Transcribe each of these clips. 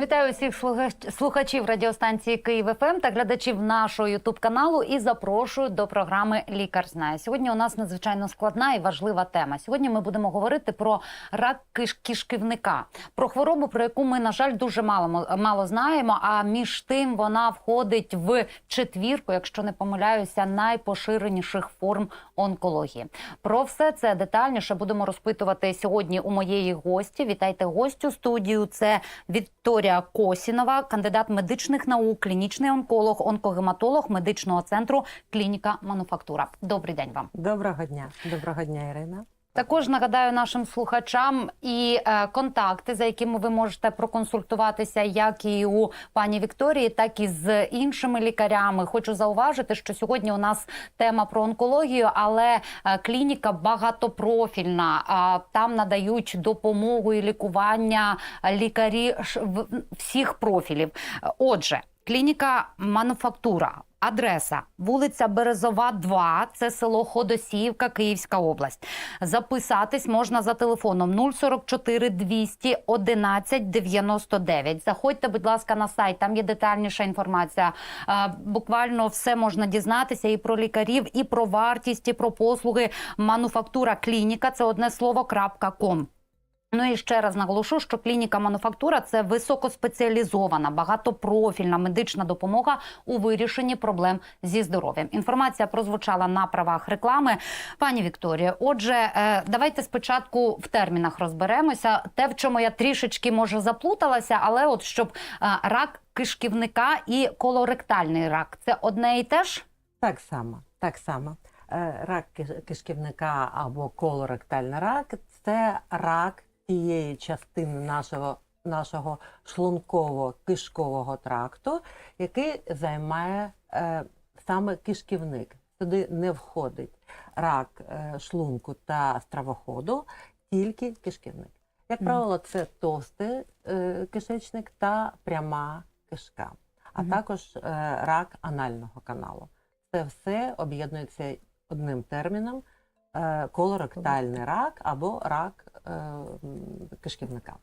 Вітаю всіх слухачів радіостанції Київ ФМ та глядачів нашого Ютуб каналу і запрошую до програми Лікар знає. Сьогодні у нас надзвичайно складна і важлива тема. Сьогодні ми будемо говорити про рак киш- кишківника, про хворобу, про яку ми, на жаль, дуже мало мало знаємо. А між тим вона входить в четвірку, якщо не помиляюся, найпоширеніших форм онкології. Про все це детальніше будемо розпитувати сьогодні у моєї гості. Вітайте гостю студію. Це Вікторія Косінова, кандидат медичних наук, клінічний онколог, онкогематолог медичного центру Клініка Мануфактура. Добрий день вам. Доброго дня, доброго дня, Ірина. Також нагадаю нашим слухачам і е, контакти, за якими ви можете проконсультуватися, як і у пані Вікторії, так і з іншими лікарями. Хочу зауважити, що сьогодні у нас тема про онкологію, але е, клініка багатопрофільна. А там надають допомогу і лікування лікарі всіх профілів. Отже, клініка мануфактура. Адреса вулиця Березова, 2, це село Ходосіївка, Київська область. Записатись можна за телефоном 044 200 11 99. Заходьте, будь ласка, на сайт. Там є детальніша інформація. Буквально все можна дізнатися і про лікарів, і про вартість, і про послуги. Мануфактура клініка це одне слово ком. Ну і ще раз наголошу, що клініка мануфактура це високоспеціалізована, багатопрофільна медична допомога у вирішенні проблем зі здоров'ям. Інформація прозвучала на правах реклами. Пані Вікторія, отже, е, давайте спочатку в термінах розберемося. Те, в чому я трішечки може заплуталася, але от щоб е, рак кишківника і колоректальний рак це одне і те ж. Так само, так само. Е, Рак кишківника або колоректальний рак це рак тієї частини нашого, нашого шлунково-кишкового тракту, який займає е, саме кишківник. Туди не входить рак е, шлунку та стравоходу, тільки кишківник. Як правило, це товстий е, кишечник та пряма кишка, а також е, рак анального каналу. Це все об'єднується одним терміном колоректальний рак або рак е, кишківника.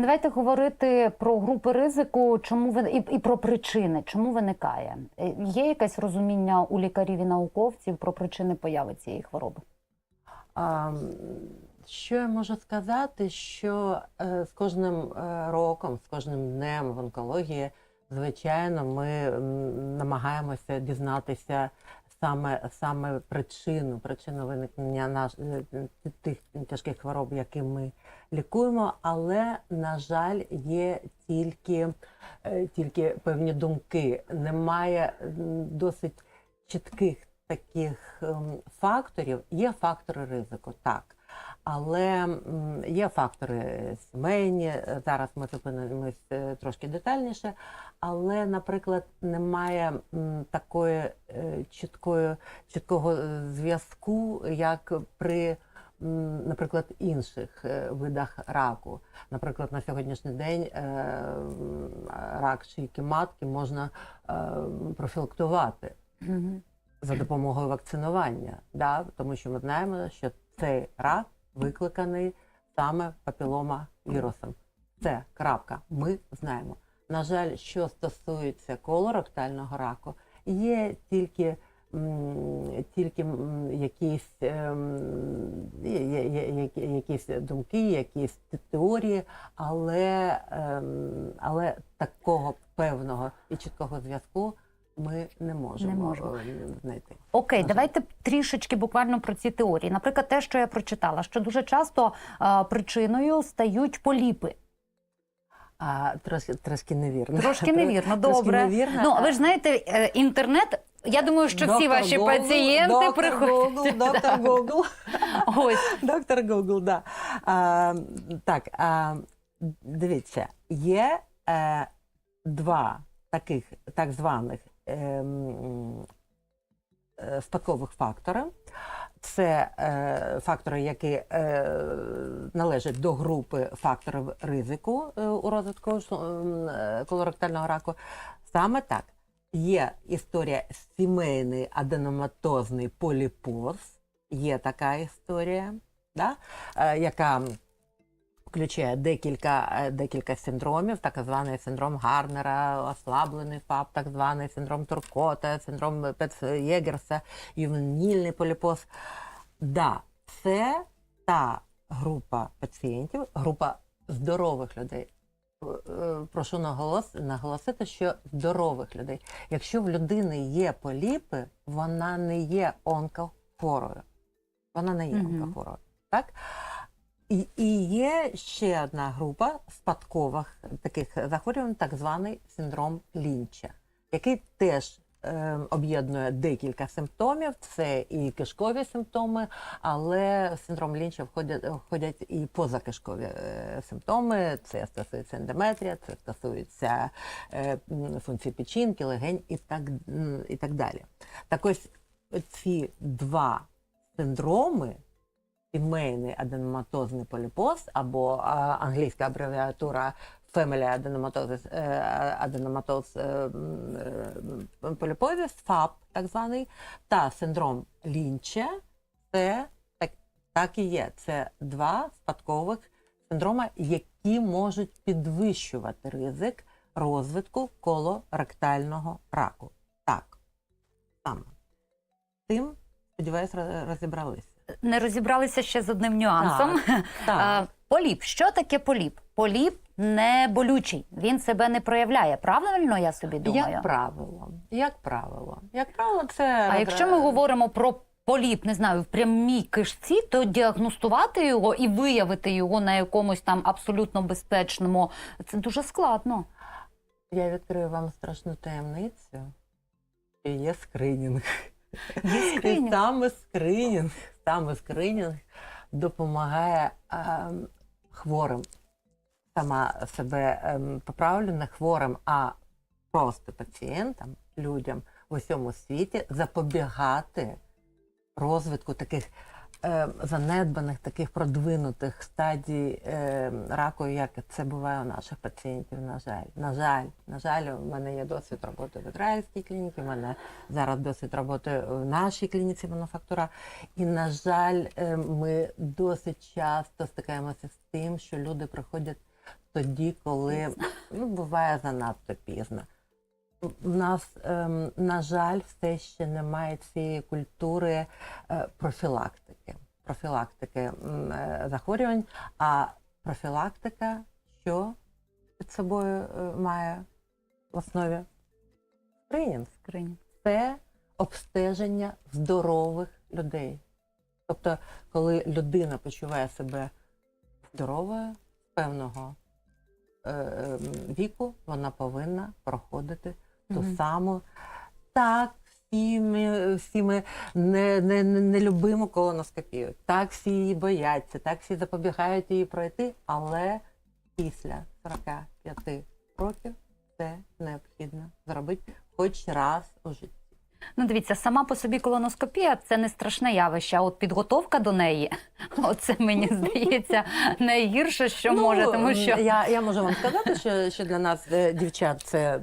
Давайте говорити про групи ризику, чому ви і, і про причини, чому виникає. Е, Є якесь розуміння у лікарів і науковців про причини появи цієї хвороби? А, Що я можу сказати, що е, з кожним е, роком, з кожним днем в онкології, звичайно, ми намагаємося дізнатися саме, саме причину, причину виникнення наш, е, тих тяжких хвороб, які ми лікуємо, але, на жаль, є тільки, е, тільки певні думки. Немає досить чітких таких ем, факторів. Є фактори ризику, так. Але є фактори сімейні. е, Зараз ми зупинимось е, трошки детальніше. Але, наприклад, немає такої е, чіткої, чіткого зв'язку, як при, наприклад, інших видах раку. Наприклад, на сьогоднішній день рак шийки матки можна профілактувати за допомогою вакцинування, да? тому що ми знаємо, що цей рак викликаний саме папілома вірусом. Це крапка. Ми знаємо. На жаль, що стосується колоректального раку, є тільки, тільки якісь, ем, якісь думки, якісь теорії, але, ем, але такого певного і чіткого зв'язку ми не можемо, Не можемо. е, знайти. Окей, На давайте трішечки буквально про ці теорії. Наприклад, те, що я прочитала, що дуже часто е, причиною стають поліпи. А, трошки, трошки невірно. Трошки невірно, Трошки невірно. Ну, ви ж знаєте, е, інтернет. Я думаю, що всі ваші Google, пацієнти доктор приходять. Google, доктор Google. Ось. Доктор Google, да. А, так, а, дивіться, є е, два таких так званих ем, е, фактори. це е, фактори, які е, належать до групи факторів ризику е, у розвитку е, колоректального раку. Саме так. Є історія сімейний аденоматозний поліпоз, є така історія, да? яка включає декілька, е, декілька синдромів, так званий синдром Гарнера, ослаблений ФАП, так званий синдром Туркота, синдром Петс-Єгерса, ювенільний поліпоз. Да, це та група пацієнтів, група здорових людей. Е, Прошу наголос, наголосити, що здорових людей. Якщо в людини є поліпи, вона не є онкохворою. Вона не є онкохворою. Так? І, і є ще одна група спадкових таких захворювань, так званий синдром Лінча, який теж е, об'єднує декілька симптомів. Це і кишкові симптоми, але в синдром Лінча входять, входять і позакишкові е, симптоми. Це стосується ендометрія, це стосується е, функції печінки, легень і так, і так далі. Так ось ці два синдроми сімейний аденоматозний поліпоз або англійська абревіатура Family Adenomatosis, Adenomatosis е, ФАП, так званий, та синдром Лінча, це так, так і є. Це два спадкових синдрома, які можуть підвищувати ризик розвитку колоректального раку. Так, саме. Тим, сподіваюся, роз- розібралися. Не розібралися ще з одним нюансом. Так. Е, Поліп. Що таке поліп? Поліп не болючий, він себе не проявляє. Правильно я собі думаю? Як правило, як правило, як правило, це А якщо ми говоримо про поліп, не знаю, в прямій кишці, то діагностувати його і виявити його на якомусь там абсолютно безпечному, це дуже складно. я відкрию вам страшну таємницю, і є скринінг. Є І скринінг. саме скринінг, саме скринінг допомагає е, хворим. Сама себе е, поправлю не хворим, а просто пацієнтам, людям в усьому світі запобігати розвитку таких занедбаних, таких продвинутих стадій е, раку, як це буває у наших пацієнтів. На жаль, на жаль, на жаль, у мене є досвід роботи в ізраїльській клініці. У мене зараз досвід роботи в нашій клініці мануфактура. І на жаль, е, ми досить часто стикаємося з тим, що люди приходять тоді, коли ну, буває занадто пізно. В нас, ем, на жаль, все ще немає цієї культури е, профілактики. Профілактики е, захворювань, а профілактика, що під собою е, має в основі скринінг. Скринінг. Це обстеження здорових людей. Тобто, коли людина почуває себе здоровою з певного ем, віку, вона повинна проходити ту саму. Так, всі ми, всі ми не, не, не, не любимо колоноскопію. Так, всі її бояться, так всі запобігають її пройти, але після 45 років це необхідно зробити хоч раз у житті. Ну, дивіться, сама по собі колоноскопія це не страшне явище, а от підготовка до неї, оце мені здається найгірше, що може, тому що Ну, я, я можу вам сказати, що, що для нас, е, дівчат, це,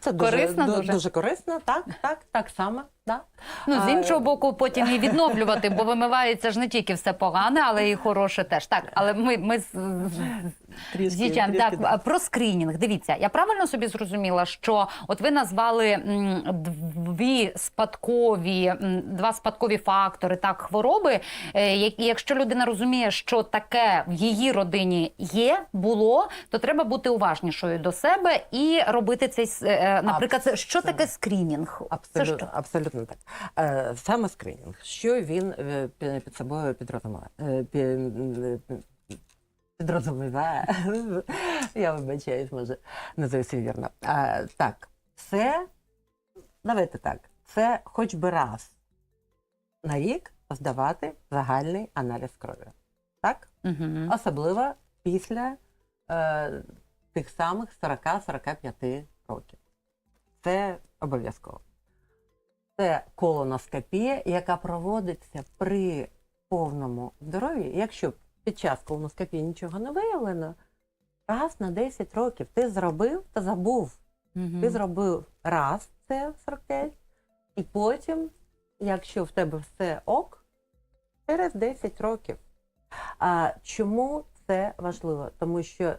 це дуже, Корисно ду- дуже? дуже корисно. Так, так, так само. Да. ну з іншого боку, потім і відновлювати, бо вимивається ж не тільки все погане, але і хороше теж. Так, але ми, ми з, трішки- з дівчат, трішки, так да. про скринінг. Дивіться, я правильно собі зрозуміла, що от ви назвали дві спадкові, два спадкові фактори, так, хвороби. Е, І якщо людина розуміє, що таке в її родині є, було, то треба бути уважнішою до себе і робити цей, е, наприклад, це- що таке скринінг? Абсолютно, що? абсолютно так. Е, саме скринінг. Що він е, під собою підрозуміває? Е, пі- е, Підрозуміває. Я вибачаюсь, може, не зовсім вірно. А, так, це, давайте так, це хоч би раз на рік здавати загальний аналіз крові. Так? Угу. Особливо після е, тих самих 40-45 років. Це обов'язково. це колоноскопія, яка проводиться при повному здоров'ї. Якщо під час колоноскопії нічого не виявлено, раз на 10 років ти зробив та забув. Ти зробив раз це 45, і потім, якщо в тебе все ок, через 10 років. А чому це важливо? Тому що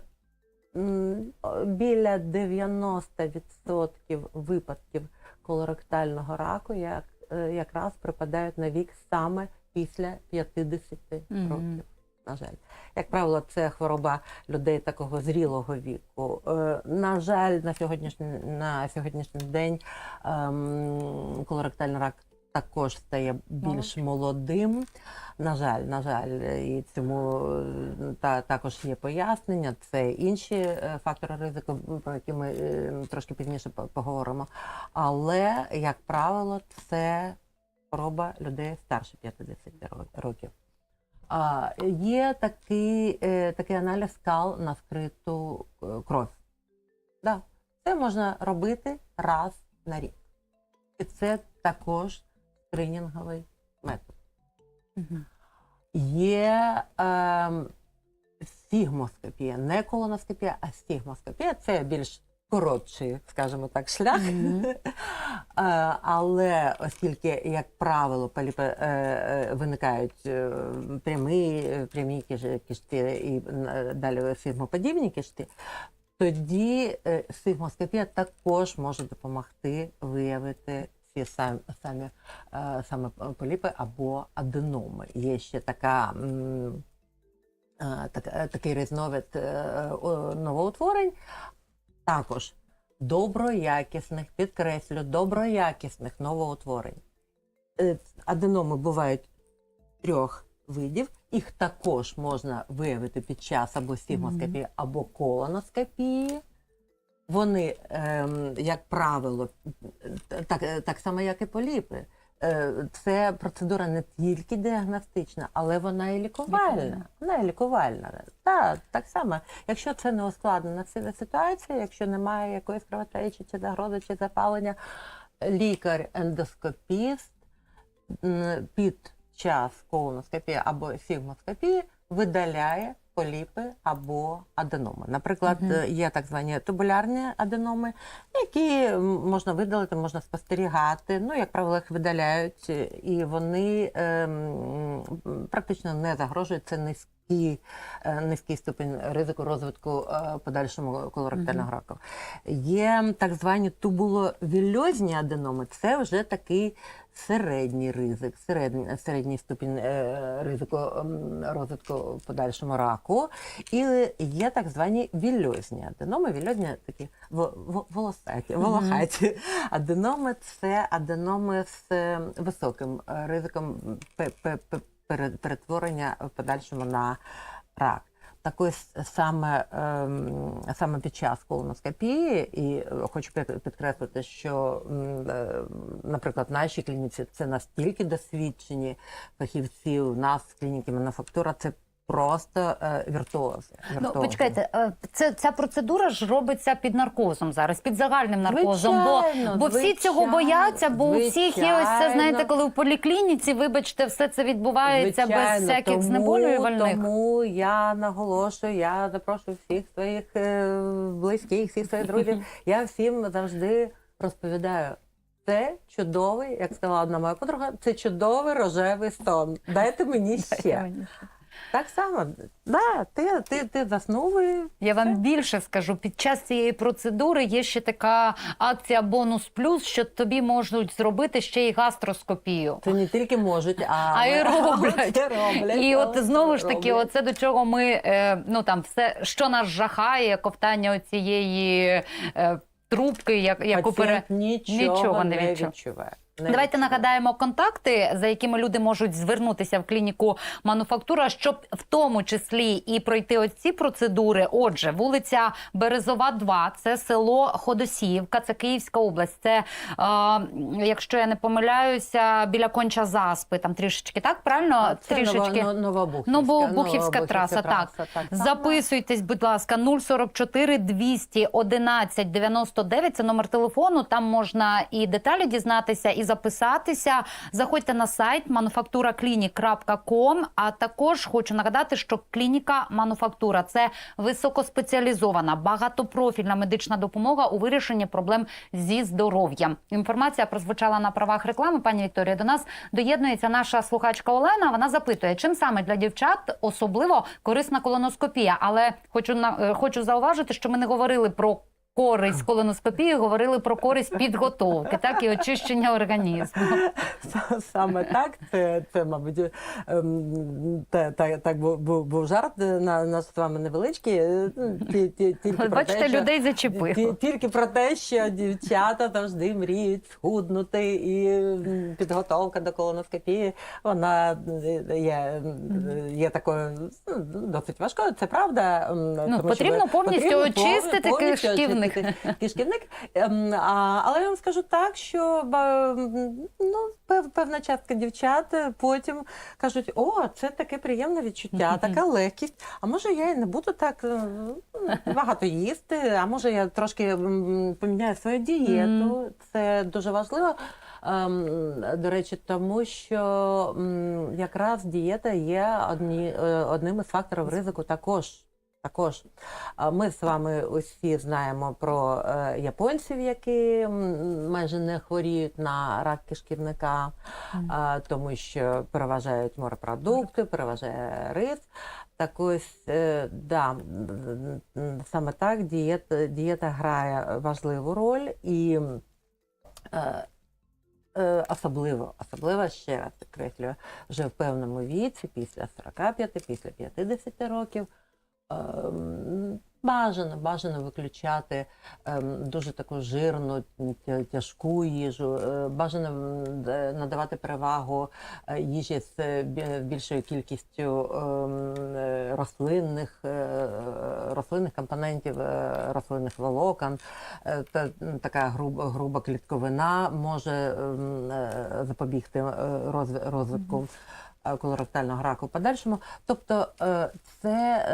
біля 90% випадків колоректального раку як, е, якраз припадають на вік саме після 50 Мгм. років. На жаль, як правило, це хвороба людей такого зрілого віку. Е, на жаль, на сьогоднішній на сьогоднішній день ем, колоректальний рак також стає більш молодим. На жаль, на жаль, і цьому та також є пояснення. Це інші е, фактори ризику, про які ми е, трошки пізніше поговоримо. Але, як правило, це хвороба людей старше 50 років. А, є такий, е, такий аналіз скал на скриту кров. Да. Це можна робити раз на рік. І це також скринінговий метод. Є ем, стігмоскопія, не колоноскопія, а стігмоскопія. Це більш коротший, скажімо так, шлях. Е, Але оскільки, як правило, поліпи е, е, виникають е, прямі, е, прямі киш- кишки і е, далі сигмоподібні кишки, тоді е, сигмоскопія також може допомогти виявити ці самі, самі е, саме поліпи або аденоми. Є ще така. е, так, е, такий різновид е, новоутворень, також доброякісних, підкреслю, доброякісних новоутворень. Е, Аденоми бувають трьох видів. Їх також можна виявити під час або стігмоскопії, або колоноскопії. Вони, ем, як правило, так, так само, як і поліпи. Е, Це процедура не тільки діагностична, але вона і лікувальна. Лікувальна. Вона і лікувальна. Так, так само. Якщо це не ускладнена си- ситуація, якщо немає якоїсь кровотечі, чи загрози, чи запалення, лікар-ендоскопіст під час колоноскопії або сігмоскопії видаляє поліпи або аденоми. Наприклад, е, є так звані тубулярні аденоми, які можна видалити, можна спостерігати. Ну, як правило, їх видаляють, е, і вони ем, практично не загрожують. Це низький, е, низький ступінь ризику розвитку е, подальшому колоректального раку. Є так звані тубуловільозні аденоми. Це вже такий середній ризик, середній, середній ступінь е, ризику ем, розвитку подальшому раку. І є так звані вільозні аденоми. Вільозні такі во- во- волосаті, волохаті. Аденоми це аденоми з високим ризиком пе- пе- пе- пере- перетворення в подальшому на рак. Такої саме, ем, саме під час колоноскопії, і е, хочу підкреслити, що, е, наприклад, в нашій клініці це настільки досвідчені фахівці, у нас в клініці мануфактура це просто е, віртуози. Ну, почекайте, е, це ця процедура ж робиться під наркозом зараз, під загальним наркозом. Звичайно, бо, бо всі цього бояться, бо у всіх є ось це, знаєте, коли в поліклініці, вибачте, все це відбувається без всяких тому, знеболювальних. Тому я наголошую, я запрошую всіх своїх е, близьких, всіх своїх друзів. Я всім завжди розповідаю. Це чудовий, як сказала одна моя подруга, це чудовий рожевий сон. Дайте мені ще. Так само, да, ти, ти, ти заснув і Я вам більше скажу, під час цієї процедури є ще така акція бонус плюс, що тобі можуть зробити ще й гастроскопію. це не тільки можуть, а, А й роблять. Це роблять. І от знову ж таки, роблять. оце до чого ми е, ну там все, що нас жахає, ковтання оцієї е, трубки, як, яку пере... Нічого, нічого не відчуває. Давайте нагадаємо контакти, за якими люди можуть звернутися в клініку мануфактура, щоб в тому числі і пройти оці процедури. Отже, вулиця Березова, 2, це село Ходосіївка, це Київська область. Це, е, якщо я не помиляюся, біля конча заспи, там трішечки так, правильно? Це трішечки. Нова, Новобухівська, Новобухівська траса, так. само. Записуйтесь, будь ласка, 044 211 99, Це номер телефону. Там можна і деталі дізнатися, і записатися, заходьте на сайт manufacturaclinic.com, А також хочу нагадати, що клініка мануфактура це високоспеціалізована, багатопрофільна медична допомога у вирішенні проблем зі здоров'ям. Інформація прозвучала на правах реклами. Пані Вікторія, до нас доєднується наша слухачка Олена. Вона запитує, чим саме для дівчат особливо корисна колоноскопія. Але хочу на е, хочу зауважити, що ми не говорили про. Користь колоноскопії говорили про користь підготовки, так і очищення організму. Саме так, це, це мабуть, ем, та, та, так був, був, жарт е, на наш з вами невеличкий. е, ті- Тільки про Бачите, те, що- людей Ті- зачепив. Тільки про те, що дівчата завжди мріють схуднути, і підготовка до колоноскопії вона е, є, е, є такою ну, досить важкою. Це правда. м, тому потрібно повністю очистити кишківник. Очистити кишківник. Ем, але я вам скажу так, що ну, певна частка дівчат е, потім кажуть: о, це таке приємне відчуття, така легкість. А може я і не буду так е, багато їсти, а може я трошки поміняю свою дієту. Це дуже важливо. Ем, До речі, тому що якраз дієта є одні, е, одним із факторів ризику також. Також ми з вами усі знаємо про е, японців, які майже не хворіють на рак кишківника, тому що переважають морепродукти, переважає рис. Так ось, е, да, саме так дієта, дієта грає важливу роль і е, особливо, особливо ще раз підкреслюю, вже в певному віці, після 45, після 50 років. Ем, Бажано, бажано виключати ем, дуже таку жирну, тяжку їжу. Е, бажано надавати перевагу е, їжі з більшою кількістю ем, е, рослинних, рослинних компонентів, рослинних волокон. Та, така груба, груба клітковина може запобігти розв- розвитку колоректального раку в подальшому. Тобто е, це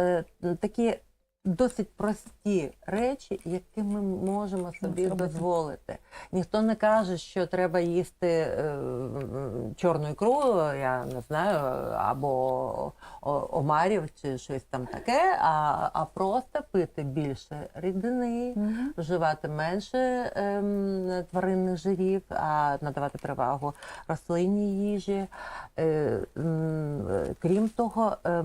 е, такі досить прості речі, які ми можемо собі зробити. дозволити. Ніхто не каже, що треба їсти е, чорну ікру, я не знаю, або омарів чи щось там таке, а, а просто пити більше рідини, Мгм. вживати менше ем, тваринних жирів, а надавати перевагу рослинній їжі. Е, е, крім того, е,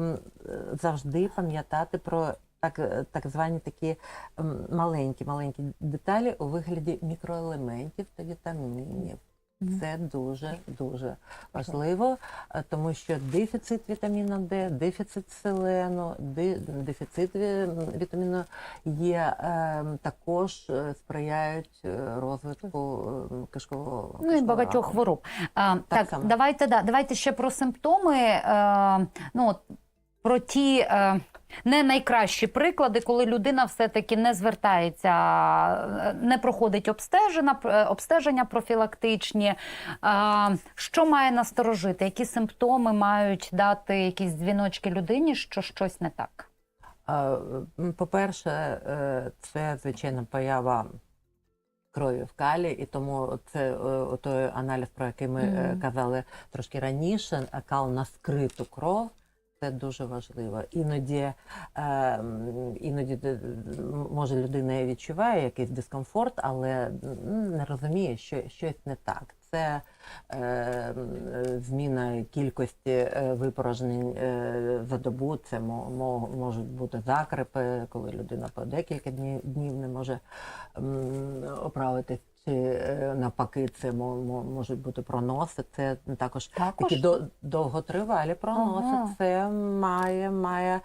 завжди пам'ятати про так, е, так звані такі ем, маленькі маленькі деталі у вигляді мікроелементів та вітамінів. Це дуже дуже важливо, е, тому що дефіцит вітаміна Д, дефіцит селену, дефіцит вітаміну Е е, також е, сприяють розвитку кишкового Ну і багатьох раку. хвороб. А, так, само. давайте да, давайте ще про симптоми. Е, ну, про ті е, не найкращі приклади, коли людина все-таки не звертається, не проходить обстеження, е, обстеження профілактичні. Е, що має насторожити? Які симптоми мають дати якісь дзвіночки людині, що щось не так? По-перше, е, це звичайно поява крові в калі, і тому це той аналіз, про який ми е, Мгм. казали трошки раніше, кал на скриту кров. Це дуже важливо. Іноді, е, іноді може людина відчуває якийсь дискомфорт, але не розуміє, що щось не так. Це е, зміна кількості е, випорожнень е, за добу. Це мо- мо- можуть бути закрепи, коли людина по декілька днів, не може оправитись. Чи е, навпаки, це мо- мо- можуть бути проноси. Це також Також? такі до, довготривалі проноси. Ага. Це має, має.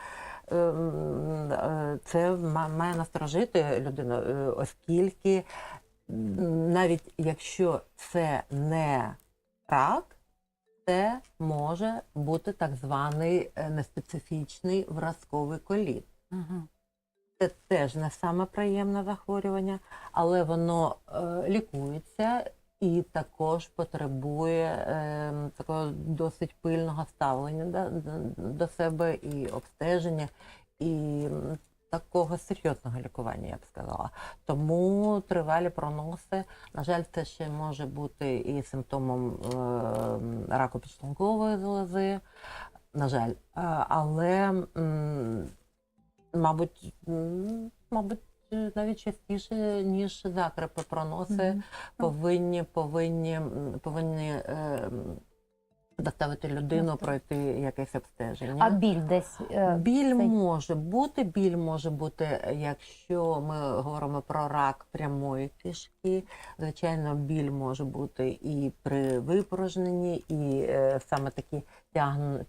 ем, е, Це має насторожити людину, е, оскільки навіть якщо це не рак, це може бути так званий неспецифічний вразковий коліт. Ага. Це теж не саме приємне захворювання, але воно е, лікується і також потребує е, такого досить пильного ставлення до, себе і обстеження. І такого серйозного лікування, я б сказала. Тому тривалі проноси, на жаль, це ще може бути і симптомом е, раку підшлункової залози, на жаль. Е, але, мабуть, мабуть, навіть частіше, ніж закрепи проноси Мгм. повинні, повинні, повинні е, доставити людину Доставити. пройти якесь обстеження. А біль десь е, Біль цей- може бути, біль може бути, якщо ми говоримо про рак прямої кишки. Звичайно, біль може бути і при випорожненні, і е, саме такі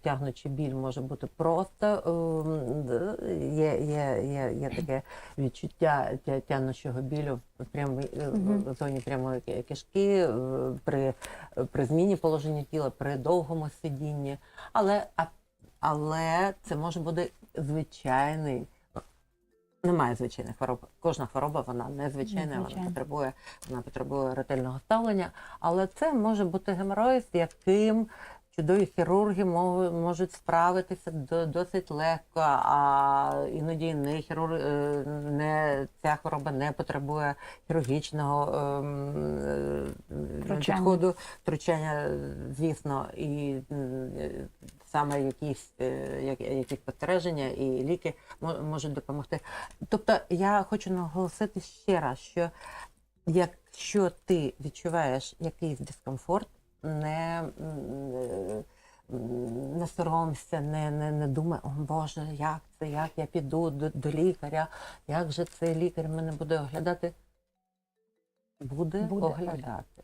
тягнучий біль може бути просто. ем, є, є, є, є таке відчуття тя- тягнучого білю в прямій е, в зоні прямої кишки е, при, при зміні положення тіла, при довгому сидінні. Але але це може бути звичайний. Немає звичайних хвороб. Кожна хвороба вона незвичайна, вона потребує, вона потребує ретельного ставлення. Але це може бути геморой, з яким чудові хірурги можуть справитися досить легко, а іноді не хірург, е, не ця хвороба не потребує хірургічного ем, е, Втручання. підходу, втручання, звісно, і саме якісь, е, якісь спостереження і ліки можуть допомогти. Тобто я хочу наголосити ще раз, що якщо ти відчуваєш якийсь дискомфорт, не, не соромся, не, не, не думай, о Боже, як це, як я піду до, до лікаря, як же цей лікар мене буде оглядати. Буде, Буде оглядати.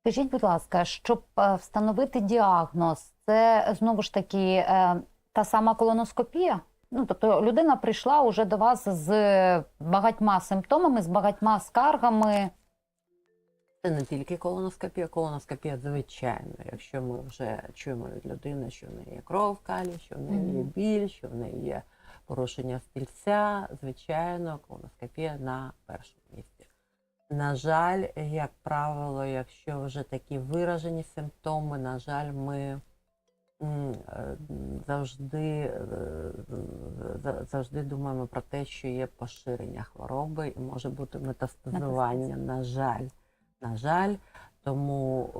Скажіть, будь ласка, щоб е, встановити діагноз, це знову ж таки е, та сама колоноскопія? Ну, тобто людина прийшла уже до вас з багатьма симптомами, з багатьма скаргами. Це не тільки колоноскопія, колоноскопія звичайно. Якщо ми вже чуємо від людини, що в неї є кров в калі, що в неї є біль, що в неї є порушення стільця, звичайно, колоноскопія на першому місці. На жаль, як правило, якщо вже такі виражені симптоми, на жаль, ми е, завжди, е, завжди думаємо про те, що є поширення хвороби і може бути метастазування. На жаль, на жаль, тому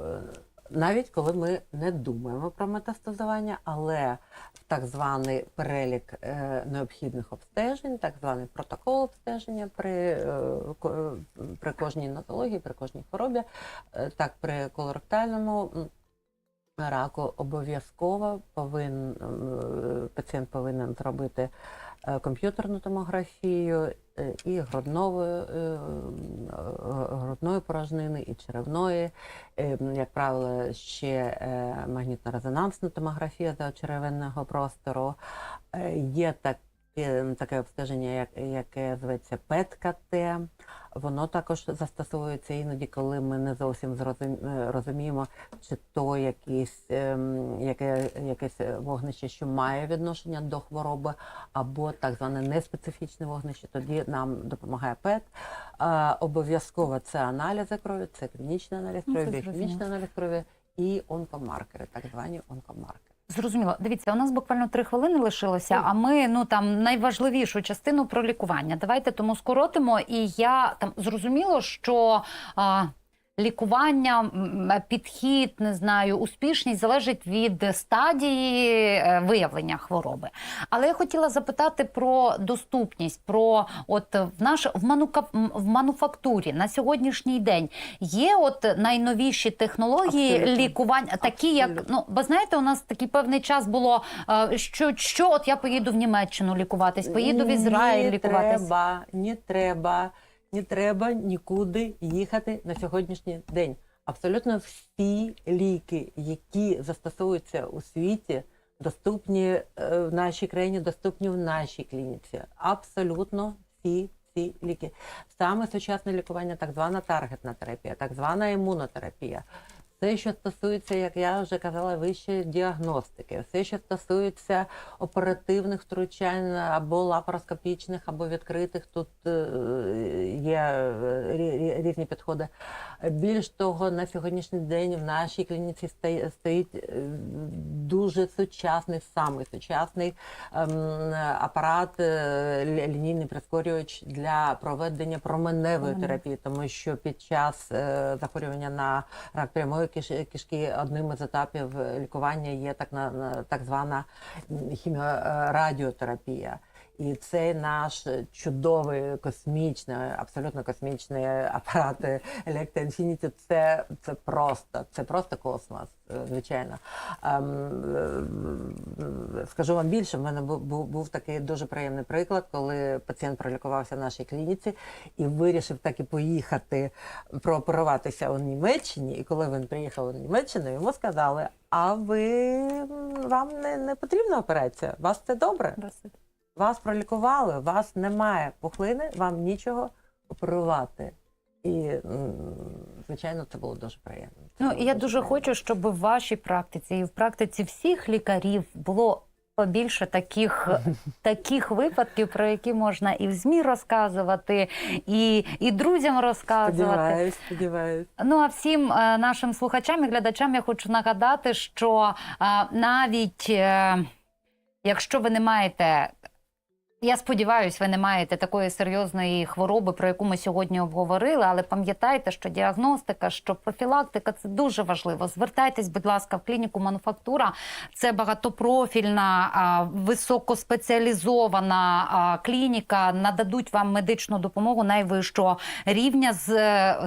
е, навіть коли ми не думаємо про метастазування, але в так званий перелік е, необхідних обстежень, так званий протокол обстеження при, е, при кожній нозології, при кожній хворобі, так при колоректальному раку обов'язково повинен пацієнт повинен зробити комп'ютерну томографію е, і грудної, е, е, грудної порожнини, і черевної. Е, Як правило, ще е, магнітно-резонансна томографія до черевинного простору. Е, Є таке, обстеження, як, яке зветься ПЕТ-КТ. Воно також застосовується іноді, коли ми не зовсім е, розуміємо, чи то якісь, ем, яке, якесь вогнище, що має відношення до хвороби, або так зване неспецифічне вогнище, тоді нам допомагає ПЕТ. Обов'язково це аналізи крові, це клінічний аналіз Ну, крові, біохімічний аналіз крові і онкомаркери, так звані онкомаркери. Зрозуміло. Дивіться, у нас буквально три хвилини лишилося, а ми ну там найважливішу частину про лікування. Давайте тому скоротимо. І я там зрозуміло, що а, лікування, підхід, не знаю, успішність залежить від стадії е, виявлення хвороби. Але я хотіла запитати про доступність, про от в наш в, манука, в мануфактурі на сьогоднішній день є от найновіші технології Абсолютно. лікування, такі як ну, бо знаєте, у нас такий певний час було, е, що, що от я поїду в Німеччину лікуватись, поїду в Ізраїль не лікуватись. Треба, не треба, не треба нікуди їхати на сьогоднішній день. Абсолютно всі ліки, які застосовуються у світі, доступні е, в нашій країні, доступні в нашій клініці. Абсолютно всі ці ліки. Саме сучасне лікування, так звана таргетна терапія, так звана імунотерапія. Все, що стосується, як я вже казала, вище діагностики, все, що стосується оперативних втручань або лапароскопічних, або відкритих, тут е, є е, рі- рі- різні підходи. Більш того, на сьогоднішній день в нашій клініці стоїть, е, дуже сучасний, самий сучасний ем, апарат, лінійний прискорювач для проведення променевої терапії, тому що під час захворювання на рак прямої кишки одним із етапів лікування є так на так звана хіміорадіотерапія. І цей наш чудовий космічний, абсолютно космічний апарат Electa Infinity це, це просто, це просто космос, е, звичайно. Ем, е, Скажу вам більше, в мене був, був, такий дуже приємний приклад, коли пацієнт пролікувався в нашій клініці і вирішив так і поїхати прооперуватися у Німеччині. І коли він приїхав у Німеччину, йому сказали: а ви вам не, не потрібна операція? Вас це добре? Вас пролікували, вас немає пухлини, вам нічого оперувати. І, звичайно, це було дуже приємно. Це Ну і я дуже приємно. хочу, щоб в вашій практиці і в практиці всіх лікарів було побільше таких, таких випадків, про які можна і в ЗМІ розказувати, і, і друзям розказувати. Сподіваюсь, сподіваюсь. Ну а всім е, нашим слухачам і глядачам я хочу нагадати, що е, навіть е, якщо ви не маєте. Я сподіваюся, ви не маєте такої серйозної хвороби, про яку ми сьогодні обговорили. Але пам'ятайте, що діагностика, що профілактика це дуже важливо. Звертайтесь, будь ласка, в клініку мануфактура. Це багатопрофільна, високоспеціалізована клініка. Нададуть вам медичну допомогу найвищого рівня з,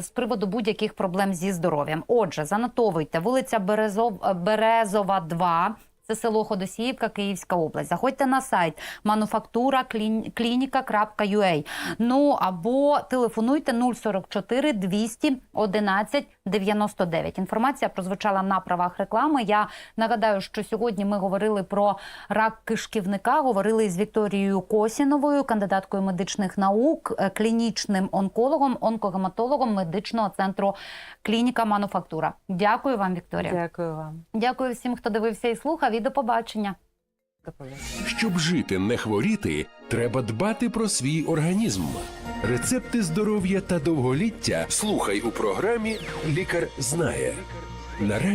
з приводу будь-яких проблем зі здоров'ям. Отже, занотовуйте вулиця Березов, Березова, 2. Це село Ходосіївка, Київська область. Заходьте на сайт клініка.ua. Ну або телефонуйте 044 211 99. Інформація прозвучала на правах реклами. Я нагадаю, що сьогодні ми говорили про рак кишківника. Говорили з Вікторією Косіновою, кандидаткою медичних наук, е, клінічним онкологом, онкогематологом медичного центру клініка Мануфактура. Дякую вам, Вікторія. Дякую вам. Дякую всім, хто дивився і слухав. І. До побачення. Щоб жити, не хворіти, треба дбати про свій організм. Рецепти здоров'я та довголіття слухай у програмі Лікар знає на радіо.